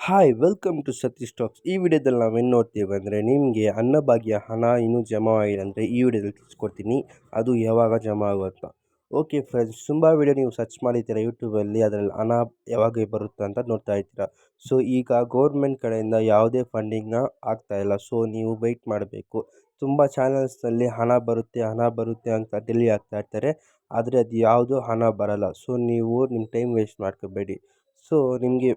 Hi welcome to Satish talks ಈ ವಿಡಿಯೋದಲ್ಲಿ ನಾವೇನು ನೋಡ್ತೀವಿ ಅಂದರೆ ನಿಮಗೆ ಅನ್ನಭಾಗ್ಯ, ಹಣ, ಇನ್ನೂ ಜಮಾ ಆಗಿಲ್ಲ ಅಂದರೆ ಈ ವಿಡಿಯೋದಲ್ಲಿ ತಿಳಿಸ್ಕೊಡ್ತೀನಿ. ಅದು ಯಾವಾಗ ಜಮಾ ಆಗುತ್ತ? ಓಕೆ ಫ್ರೆಂಡ್ಸ್ ತುಂಬ ವಿಡಿಯೋ ನೀವು ಸರ್ಚ್ ಮಾಡಿದ್ದೀರಾ ಯೂಟ್ಯೂಬಲ್ಲಿ ಅದರಲ್ಲಿ ಹಣ ಯಾವಾಗ ಬರುತ್ತೆ ಅಂತ ನೋಡ್ತಾ ಇರ್ತೀರ ಸೊ ಈಗ ಗೌರ್ಮೆಂಟ್ ಕಡೆಯಿಂದ ಯಾವುದೇ ಫಂಡಿಂಗ್ನ ಆಗ್ತಾಯಿಲ್ಲ ಸೊ ನೀವು ವೆಯ್ಟ್ ಮಾಡಬೇಕು. ತುಂಬ ಚಾನಲ್ಸ್ನಲ್ಲಿ ಹಣ ಬರುತ್ತೆ ಹಣ ಬರುತ್ತೆ ಅಂತ ಡೆಲಿ ಆಗ್ತಾ ಇರ್ತಾರೆ. ಆದರೆ ಅದು ಯಾವುದೂ ಹಣ ಬರಲ್ಲ. ಸೊ ನೀವು ನಿಮ್ಮ ಟೈಮ್ ವೇಸ್ಟ್ ಮಾಡ್ಕೋಬೇಡಿ. ಸೊ ನಿಮಗೆ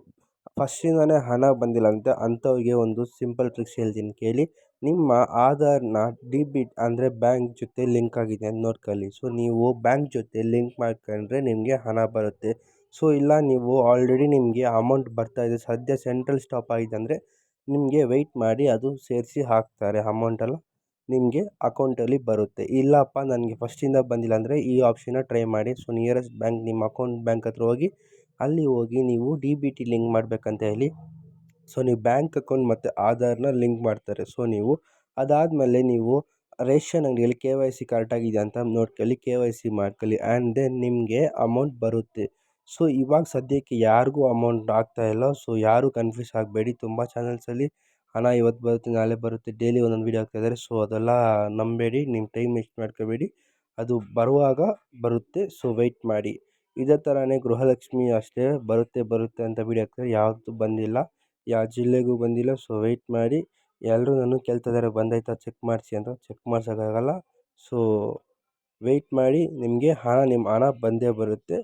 ಫಸ್ಟಿಂದನೇ ಹಣ ಬಂದಿಲ್ಲ ಅಂತ ಅಂಥವ್ರಿಗೆ ಒಂದು ಸಿಂಪಲ್ ಟ್ರಿಕ್ಸ್ ಹೇಳ್ತೀನಿ ಕೇಳಿ. ನಿಮ್ಮ ಆಧಾರ್ನ ಡಿ ಬಿಟ್ ಅಂದರೆ ಬ್ಯಾಂಕ್ ಜೊತೆ ಲಿಂಕ್ ಆಗಿದೆ ಅಂತ ನೋಡ್ಕೊಳ್ಳಿ. ಸೊ, ನೀವು ಬ್ಯಾಂಕ್ ಜೊತೆ ಲಿಂಕ್ ಮಾಡ್ಕೊಂಡ್ರೆ ನಿಮಗೆ ಹಣ ಬರುತ್ತೆ. ಸೊ, ಇಲ್ಲ ನೀವು ಆಲ್ರೆಡಿ ನಿಮಗೆ ಅಮೌಂಟ್ ಬರ್ತಾ ಇದೆ. ಸದ್ಯ ಸೆಂಟ್ರಲ್ ಸ್ಟಾಪ್ ಆಗಿದೆ ಅಂದರೆ ನಿಮಗೆ ವೆಯ್ಟ್ ಮಾಡಿ ಅದು ಸೇರಿಸಿ ಹಾಕ್ತಾರೆ ಅಮೌಂಟೆಲ್ಲ ನಿಮಗೆ ಅಕೌಂಟಲ್ಲಿ ಬರುತ್ತೆ. ಇಲ್ಲಪ್ಪ, ನನಗೆ ಫಸ್ಟಿಂದ ಬಂದಿಲ್ಲ ಅಂದರೆ ಈ ಆಪ್ಷನ್ನ ಟ್ರೈ ಮಾಡಿ. ಸೊ, ನಿಯರೆಸ್ಟ್ ಬ್ಯಾಂಕ್, ನಿಮ್ಮ ಅಕೌಂಟ್ ಬ್ಯಾಂಕ್ ಹತ್ರ ಹೋಗಿ ಅಲ್ಲಿ ಹೋಗಿ ನೀವು ಡಿ ಬಿ ಟಿ ಲಿಂಕ್ ಮಾಡಬೇಕಂತ ಹೇಳಿ, ಸೊ ನೀವು ಬ್ಯಾಂಕ್ ಅಕೌಂಟ್ ಮತ್ತು ಆಧಾರ್ನ ಲಿಂಕ್ ಮಾಡ್ತಾರೆ. ಸೊ ನೀವು ಅದಾದಮೇಲೆ ನೀವು ರೇಷನ್ ಅಂಗಡಿಯಲ್ಲಿ ಕೆ ವೈ ಸಿ ಕರೆಕ್ಟಾಗಿದೆಯಾ ಅಂತ ನೋಡ್ಕೊಳ್ಳಿ, ಕೆ ವೈ ಸಿ ಮಾಡ್ಕೊಳ್ಳಿ ಆ್ಯಂಡ್ ದೆನ್ ನಿಮಗೆ ಅಮೌಂಟ್ ಬರುತ್ತೆ. ಸೊ ಇವಾಗ ಸದ್ಯಕ್ಕೆ ಯಾರಿಗೂ ಅಮೌಂಟ್ ಆಗ್ತಾ ಇಲ್ಲ, ಸೊ ಯಾರೂ ಕನ್ಫ್ಯೂಸ್ ಆಗಬೇಡಿ. ತುಂಬ ಚಾನಲ್ಸಲ್ಲಿ ಹಣ ಇವತ್ತು ಬರುತ್ತೆ, ನಾಳೆ ಬರುತ್ತೆ, ಡೈಲಿ ಒಂದೊಂದು ವೀಡಿಯೋ ಹಾಕ್ತಾಯಿದ್ದಾರೆ ಸೊ ಅದೆಲ್ಲ ನಂಬೇಡಿ ನಿಮ್ಮ ಟೈಮ್ ವೇಸ್ಟ್ ಮಾಡ್ಕೋಬೇಡಿ. ಅದು ಬರುವಾಗ ಬರುತ್ತೆ, ಸೊ ವೆಯ್ಟ್ ಮಾಡಿ. ಇದೇ ಥರನೇ ಗೃಹಲಕ್ಷ್ಮಿ ಅಷ್ಟೇ ಬರುತ್ತೆ ಬರುತ್ತೆ ಅಂತ ಬಿಡಿ ಹಾಕ್ತಾರೆ. ಯಾವುದು ಬಂದಿಲ್ಲ. ಯಾವ ಜಿಲ್ಲೆಗೂ ಬಂದಿಲ್ಲ. ಸೊ ವೆಯ್ಟ್ ಮಾಡಿ. ಎಲ್ಲರೂ ನನಗೆ ಕೇಳ್ತಾ ಇದ್ದಾರೆ ಬಂದೈತಾ ಚೆಕ್ ಮಾಡಿಸಿ ಅಂತ. ಚೆಕ್ ಮಾಡ್ಸೋಕ್ಕಾಗಲ್ಲ. ಸೊ ವೆಯ್ಟ್ ಮಾಡಿ. ನಿಮಗೆ ಹಣ ನಿಮ್ಮ ಹಣ ಬಂದೇ ಬರುತ್ತೆ.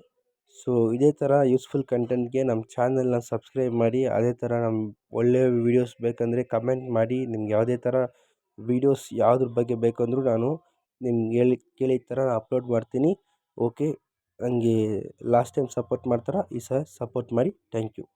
ಸೊ ಇದೇ ಥರ ಯೂಸ್ಫುಲ್ ಕಂಟೆಂಟ್ಗೆ ನಮ್ಮ ಚಾನಲ್ನ ಸಬ್ಸ್ಕ್ರೈಬ್ ಮಾಡಿ. ಅದೇ ಥರ ನಮ್ಮ ಒಳ್ಳೆಯ ವೀಡಿಯೋಸ್ ಬೇಕಂದರೆ ಕಮೆಂಟ್ ಮಾಡಿ. ನಿಮ್ಗೆ ಯಾವುದೇ ಥರ ವೀಡಿಯೋಸ್ ಯಾವುದ್ರ ಬಗ್ಗೆ ಬೇಕಂದರೂ ನಾನು ನಿಮ್ಗೆ ಹೇಳಿ ಕೇಳಿದ ಥರ ಅಪ್ಲೋಡ್ ಮಾಡ್ತೀನಿ. ಓಕೆ ನನಗೆ ಲಾಸ್ಟ್ ಟೈಮ್ ಸಪೋರ್ಟ್ ಮಾಡ್ತಾರೆ? ಈ ಸಲ ಸಪೋರ್ಟ್ ಮಾಡಿ ಥ್ಯಾಂಕ್ ಯು